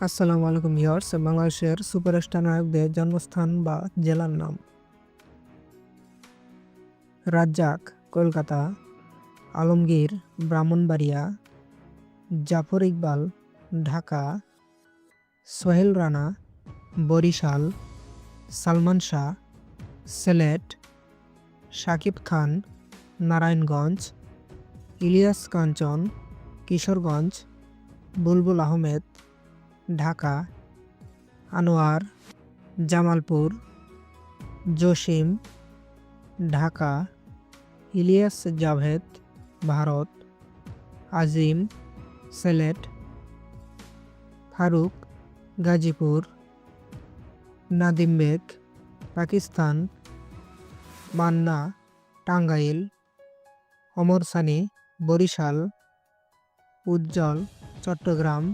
আসসালামু আলাইকুম ইয়ার্স বাংলাদেশের সুপারস্টার নায়কদের জন্মস্থান বা জেলার নাম। রাজ্জাক, কলকাতা। আলমগীর, ব্রাহ্মণবাড়িয়া। জাফর ইকবাল, ঢাকা। সোহেল রানা, বরিশাল। সালমান শাহ, সেলেট। শাকিব খান, নারায়ণগঞ্জ। ইলিয়াস কাঞ্চন, কিশোরগঞ্জ। বুলবুল আহমেদ ঢাকা, আনোয়ার, জামালপুর, জসিম, ঢাকা, ইলিয়াস জাভেদ, ভারত, আজিম, সেলেট, ফারুক, গাজীপুর, নাদিম বেগ, পাকিস্তান, মান্না, টাঙ্গাইল, অমর সানি, বরিশাল, উজ্জ্বল, চট্টগ্রাম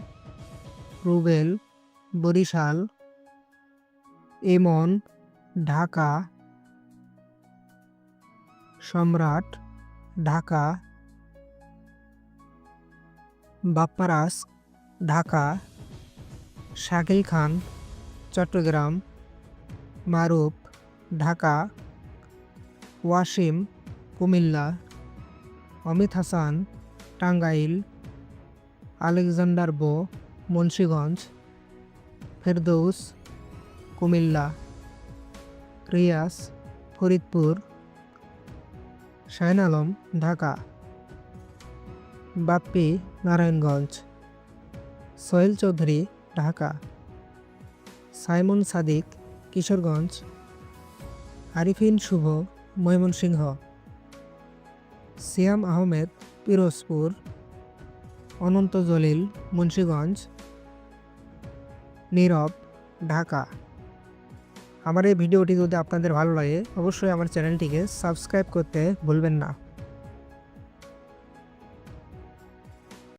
রুবেল, বরিশাল, এমন, ঢাকা, সম্রাট, ঢাকা, বাপ্পারাস, ঢাকা, শাকিল খান, চট্টগ্রাম, মারুফ, ঢাকা, ওয়াসিম, কুমিল্লা, অমিত হাসান, টাঙ্গাইল, আলেকজান্ডার বো মুন্সীগঞ্জ, ফেরদৌস, কুমিল্লা রিয়াস ফরিদপুর শাহিন আলম ঢাকা, বাপ্পি, নারায়ণগঞ্জ, সোহেল চৌধুরী, ঢাকা, সাইমন সাদিক, কিশোরগঞ্জ, আরিফিন শুভ, ময়মনসিংহ, সিয়াম আহমেদ, পিরোজপুর, অনন্ত জলিল, মুন্সীগঞ্জ নীরব, ঢাকা। আমার এই ভিডিওটি যদি আপনাদের ভালো লাগে, অবশ্যই আমার চ্যানেলটিকে সাবস্ক্রাইব করতে ভুলবেন না।